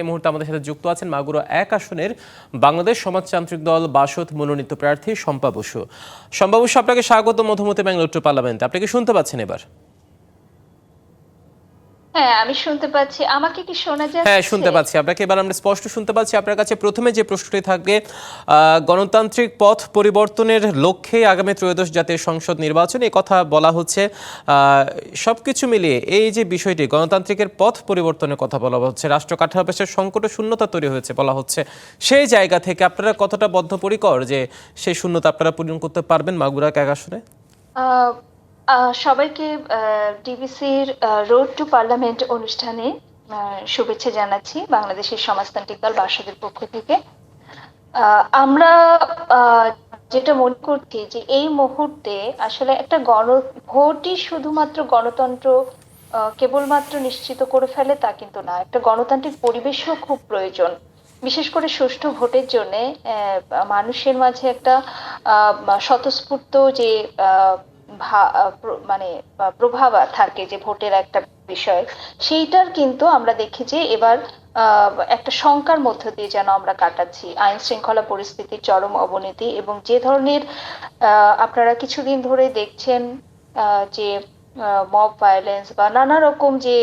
এই মুহূর্তে আমাদের সাথে যুক্ত আছেন মাগুরা এক আসনের বাংলাদেশ সমাজতান্ত্রিক দল বাসদ মনোনীত প্রার্থী শম্পা বসু। শম্পা বসু, আপনাকে স্বাগত মধুমতি ব্যাঙ্গালোর টু পার্লামেন্টে। আপনি কি শুনতে পাচ্ছেন এবার? হ্যাঁ আমি শুনতে পাচ্ছি। আমাকে কি শোনা যাচ্ছে? হ্যাঁ শুনতে পাচ্ছি। আপনাকে এবার আমরা স্পষ্ট শুনতে পাচ্ছি। আপনার কাছে প্রথমে যে প্রশ্নটি থাকবে গণতান্ত্রিক পথ পরিবর্তনের লক্ষ্যে আগামী ত্রয়োদশ জাতীয় সংসদ নির্বাচন এই কথা বলা হচ্ছে। সব কিছু মিলিয়ে এই যে বিষয়টি গণতান্ত্রিকের পথ পরিবর্তনের কথা বলা হচ্ছে রাষ্ট্র কাঠামোর শঙ্কট ও শূন্যতা তৈরি হয়েছে বলা হচ্ছে। সেই জায়গা থেকে আপনারা কতটা বদ্ধপরিকর যে সেই শূন্যতা আপনারা পূরণ করতে পারবেন মাগুরা এক আসনে সবাইকে ডিবিসির রোড টু পার্লামেন্ট অনুষ্ঠানে শুভেচ্ছা জানাচ্ছি বাংলাদেশের সমাজতান্ত্রিক দল বাসদের পক্ষ থেকে। আমরা যেটা মনে করছি যে এই মুহূর্তে আসলে একটা গণ, ভোটই শুধুমাত্র গণতন্ত্র কেবলমাত্র নিশ্চিত করে ফেলে তা কিন্তু না। একটা গণতান্ত্রিক পরিবেশও খুব প্রয়োজন। বিশেষ করে সুষ্ঠু ভোটের জন্য মানুষের মাঝে একটা স্বতঃস্ফূর্ত যে মানে প্রভাব থাকে যে ভোটের একটা বিষয়, সেইটার কিন্তু আমরা দেখি যে এবার একটা শঙ্কার মধ্য দিয়ে যেন আমরা কাটাচ্ছি। আইন শৃঙ্খলা পরিস্থিতির চরম অবনতি এবং যে ধরনের আপনারা কিছুদিন ধরে দেখছেন যে মব ভায়োলেন্স বা নানা রকম যে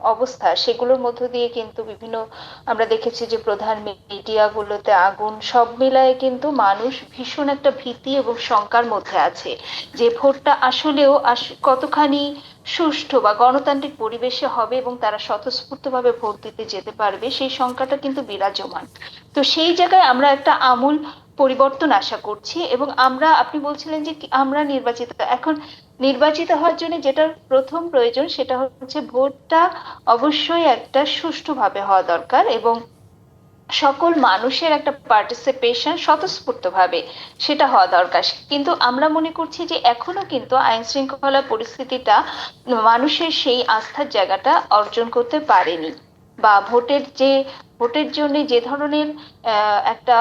অবস্থা। সেগুলোর মধ্য দিয়ে কিন্তু বিভিন্ন আমরা দেখেছি যে প্রধান মিডিয়াগুলোতে আগুন সব মিলায়ে কিন্তু মানুষ ভীষণ একটা ভীতি এবং শঙ্কার মধ্যে আছে। যে ভোটটা আসলেও আস- কতখানি সুষ্ঠু বা গণতান্ত্রিক পরিবেশে হবে এবং তারা স্বতঃস্ফূর্তভাবে ভোট দিতে যেতে পারবে, সেই সংখ্যাটা কিন্তু বিরাজমান। তো সেই জায়গায় আমরা একটা আমূল পরিবর্তন আশা করছি এবং আমরা, আপনি বলছিলেন যে আমরা নির্বাচিত। এখন নির্বাচিত হওয়ার জন্য যেটা প্রথম প্রয়োজন সেটা হচ্ছে ভোটটা অবশ্যই একটা সুষ্ঠুভাবে হওয়া দরকার এবং সকল মানুষের একটা পার্টিসিপেশন স্বতঃস্ফূর্তভাবে সেটা হওয়া দরকার। কিন্তু আমরা মনে করছি যে এখনও কিন্তু আইন শৃঙ্খলা পরিস্থিতিটা মানুষের সেই আস্থার জায়গাটা অর্জন করতে পারেনি বা ভোটের যে ভোটের জন্য যে ধরনের একটা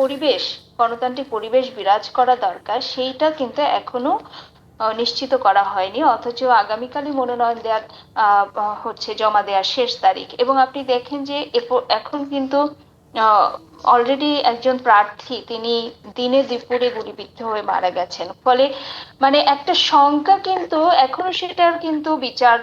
পরিবেশ, গণতান্ত্রিক পরিবেশ বিরাজ করা দরকার, সেইটা কিন্তু এখনও নিশ্চিত করা হয়নি। অথচ আগামীকালই মনোনয়ন দেওয়ার হচ্ছে জমা দেওয়ার শেষ তারিখ। এবং আপনি দেখেন যে এখন কিন্তু অলরেডি একজন প্রার্থী তিনি দিনে দুপুরে গুলিবিদ্ধ হয়ে মারা গেছেন। ফলে মানে একটা শঙ্কা কিন্তু এখনও সেটার কিন্তু বিচার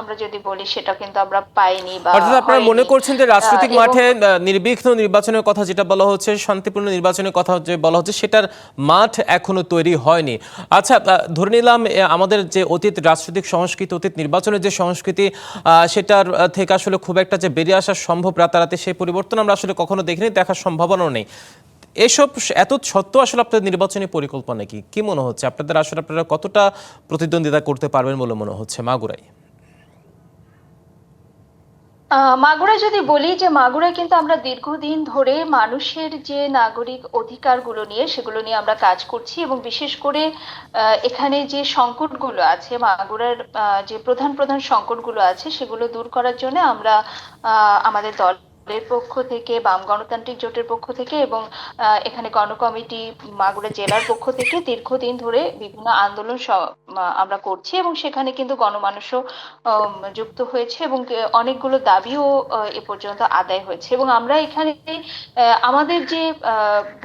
আমরা যদি বলি সেটা কিন্তু আমরা পাইনি বা অর্থাৎ আপনারা মনে করছেন যে রাজনৈতিক মাঠে নির্বিঘ্ন নির্বাচনের কথা যেটা বলা হচ্ছে শান্তিপূর্ণ নির্বাচনের কথা যে বলা হচ্ছে সেটার মাঠ এখনও তৈরি হয়নি। আচ্ছা ধরে নিলাম আমাদের যে অতীত রাজনৈতিক সংস্কৃতি অতীত নির্বাচনের যে সংস্কৃতি আহ, সেটার থেকে আসলে খুব একটা যে বেরিয়ে আসা সম্ভব রাতারাতি সেই পরিবর্তন আমরা আসলে কখনো দেখিনি। দেখার সম্ভাবনাও নেই। এসব এত সত্ত্বেও আসলে আপনাদের নির্বাচনী পরিকল্পনা কি? কি মনে হচ্ছে? আপনাদের আসলে আপনারা কতটা প্রতিদ্বন্দ্বিতা করতে পারবেন বলে মনে হচ্ছে? মাগুরাই আহ, মাগুরা যদি বলি যে মাগুরায় কিন্তু আমরা দীর্ঘদিন ধরে মানুষের যে নাগরিক অধিকারগুলো নিয়ে সেগুলো নিয়ে আমরা কাজ করছি এবং বিশেষ করে এখানে যে সংকটগুলো আছে মাগুরার যে প্রধান প্রধান সংকটগুলো আছে সেগুলো দূর করার জন্য আমরা আমাদের দল দলের পক্ষ থেকে, বাম গণতান্ত্রিক জোটের পক্ষ থেকে এবং এখানে গণকমিটি, মাগুরা জেলার পক্ষ থেকে দীর্ঘদিন ধরে বিভিন্ন আন্দোলন আমরা করছি এবং সেখানে কিন্তু গণমানুষও যুক্ত হয়েছে এবং অনেকগুলো দাবিও এ পর্যন্ত আদায় হয়েছে এবং আমরা এখানে আমাদের যে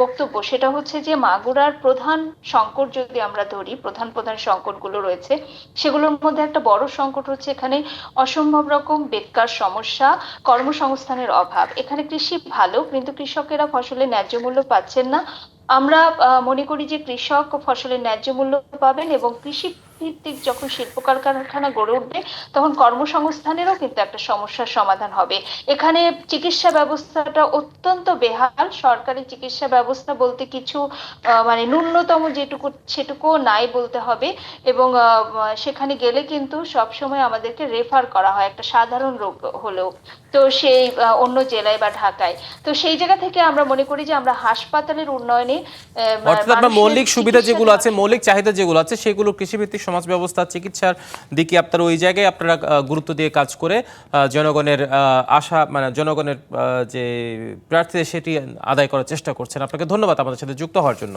বক্তব্য সেটা হচ্ছে যে মাগুরার প্রধান সংকট যদি আমরা ধরি, প্রধান প্রধান সংকটগুলো রয়েছে, সেগুলোর মধ্যে একটা বড় সংকট হচ্ছে এখানে অসম্ভব রকম বেকার সমস্যা, কর্মসংস্থানের অভাব। এখানে কৃষি ভালো, কিন্তু কৃষকেরা ফসলের ন্যায্য মূল্য পাচ্ছেন না। আমরা মনে করি যে কৃষক ফসলের ন্যায্য মূল্য পাবেন এবং কৃষি ভিত্তিক যখন শিল্প কারখানা গড়ে উঠবে তখন কর্মসংস্থানেরও কিন্তু একটা সমস্যার সমাধান হবে। এখানে চিকিৎসা ব্যবস্থাটা অত্যন্ত বেহাল। সরকারি চিকিৎসা ব্যবস্থা বলতে কিছু মানে ন্যূনতম যেটুকু সেটুকুও নাই বলতে হবে। এবং সেখানে গেলে কিন্তু সবসময় আমাদেরকে রেফার করা হয় একটা সাধারণ রোগ হলেও। তো সেই অন্য জেলায় বা ঢাকায়। তো সেই জায়গা থেকে আমরা মনে করি যে আমরা হাসপাতালের উন্নয়নে অর্থাৎ মৌলিক সুবিধা যেগুলো আছে মৌলিক চাহিদা যেগুলো আছে সেগুলো কৃষিভিত্তিক সমাজ ব্যবস্থা চিকিৎসার দিকে আপনারা ওই জায়গায় আপনারা গুরুত্ব দিয়ে কাজ করে জনগণের আশা মানে জনগণের যে প্রার্থী সেটি আদায় করার চেষ্টা করছেন। আপনাকে ধন্যবাদ আমাদের সাথে যুক্ত হওয়ার জন্য।